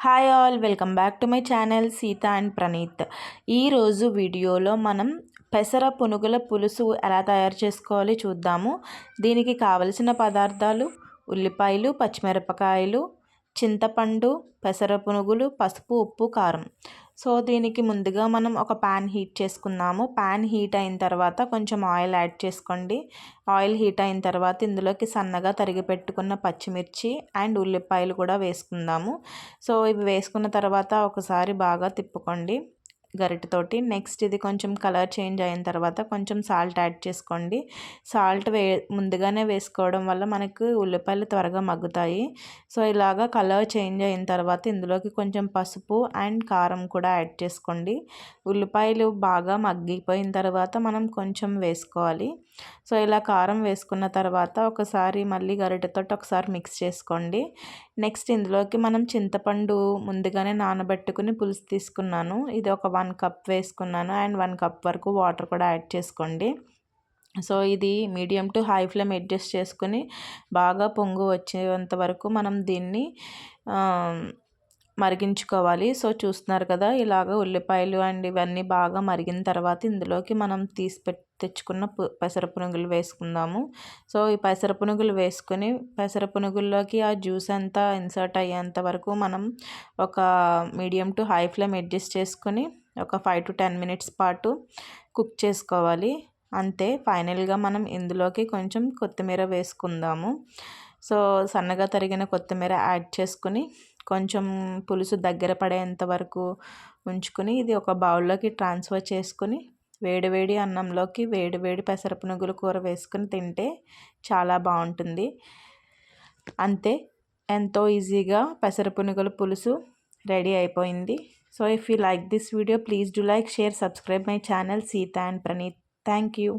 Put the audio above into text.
Hi all welcome back to my channel Sita and Praneeth ఈరోజు వీడియోలో మనం పెసర పునుగుల పులుసు ఎలా తయారు చేసుకోవాలి చూద్దాము. దీనికి కావలసిన పదార్థాలు ఉల్లిపాయలు పచ్చిమిరపకాయలు చింతపండు పెసరపునుగులు పసుపు ఉప్పు కారం. సో దీనికి ముందుగా మనం ఒక ప్యాన్ హీట్ చేసుకున్నాము ప్యాన్ హీట్ అయిన తర్వాత కొంచెం ఆయిల్ యాడ్ చేసుకోండి. ఆయిల్ హీట్ అయిన తర్వాత ఇందులోకి సన్నగా తరిగి పెట్టుకున్న పచ్చిమిర్చి అండ్ ఉల్లిపాయలు కూడా వేసుకుందాము. సో ఇవి వేసుకున్న తర్వాత ఒకసారి బాగా తిప్పుకోండి. గరిటతోటి. నెక్స్ట్ ఇది కొంచెం కలర్ చేంజ్ అయిన తర్వాత కొంచెం సాల్ట్ యాడ్ చేసుకోండి. సాల్ట్ వే ముందుగానే వేసుకోవడం వల్ల మనకు ఉల్లిపాయలు త్వరగా మగ్గుతాయి. సో ఇలాగా కలర్ చేంజ్ అయిన తర్వాత ఇందులోకి కొంచెం పసుపు అండ్ కారం కూడా యాడ్ చేసుకోండి. ఉల్లిపాయలు బాగా మగ్గిపోయిన తర్వాత మనం కొంచెం వేసుకోవాలి. సో ఇలా కారం వేసుకున్న తర్వాత ఒకసారి మళ్ళీ గరిటెతో ఒకసారి మిక్స్ చేసుకోండి. నెక్స్ట్ ఇందులోకి మనం చింతపండు ముందుగానే నానబెట్టుకుని పులుసు తీసుకున్నాను. ఇది ఒక వన్ కప్ వేసుకున్నాను. అండ్ వన్ కప్ వరకు వాటర్ కూడా యాడ్ చేసుకోండి. సో ఇది medium to high flame adjust చేసుకుని బాగా పొంగు వచ్చేంత వరకు మనం దీన్ని మరిగించుకోవాలి. సో చూస్తున్నారు కదా ఇలాగ ఉల్లిపాయలు అండ్ ఇవన్నీ బాగా మరిగిన తర్వాత ఇందులోకి మనం తీసి తెచ్చుకున్న పెసర పునుగులు వేసుకుందాము. సో ఈ పెసర పునుగులు వేసుకుని పెసర పునుగుల్లోకి ఆ జ్యూస్ అంతా ఇన్సర్ట్ అయ్యేంత వరకు మనం ఒక medium to high flame adjust చేసుకుని ఒక ఫైవ్ టు టెన్ మినిట్స్ పాటు కుక్ చేసుకోవాలి. అంతే ఫైనల్గా మనం ఇందులోకి కొంచెం కొత్తిమీర వేసుకుందాము. సో సన్నగా తరిగిన కొత్తిమీర యాడ్ చేసుకుని కొంచెం పులుసు దగ్గర పడేంత వరకు ఉంచుకొని ఇది ఒక బౌల్లోకి ట్రాన్స్ఫర్ చేసుకుని వేడివేడి అన్నంలోకి వేడివేడి పెసర పునుగుల కూర వేసుకుని తింటే చాలా బాగుంటుంది. అంతే ఎంతో ఈజీగా పెసరపునుగుల పులుసు రెడీ అయిపోయింది. So if you like this video please do like share subscribe my channel Sita and Praneeth. Thank you.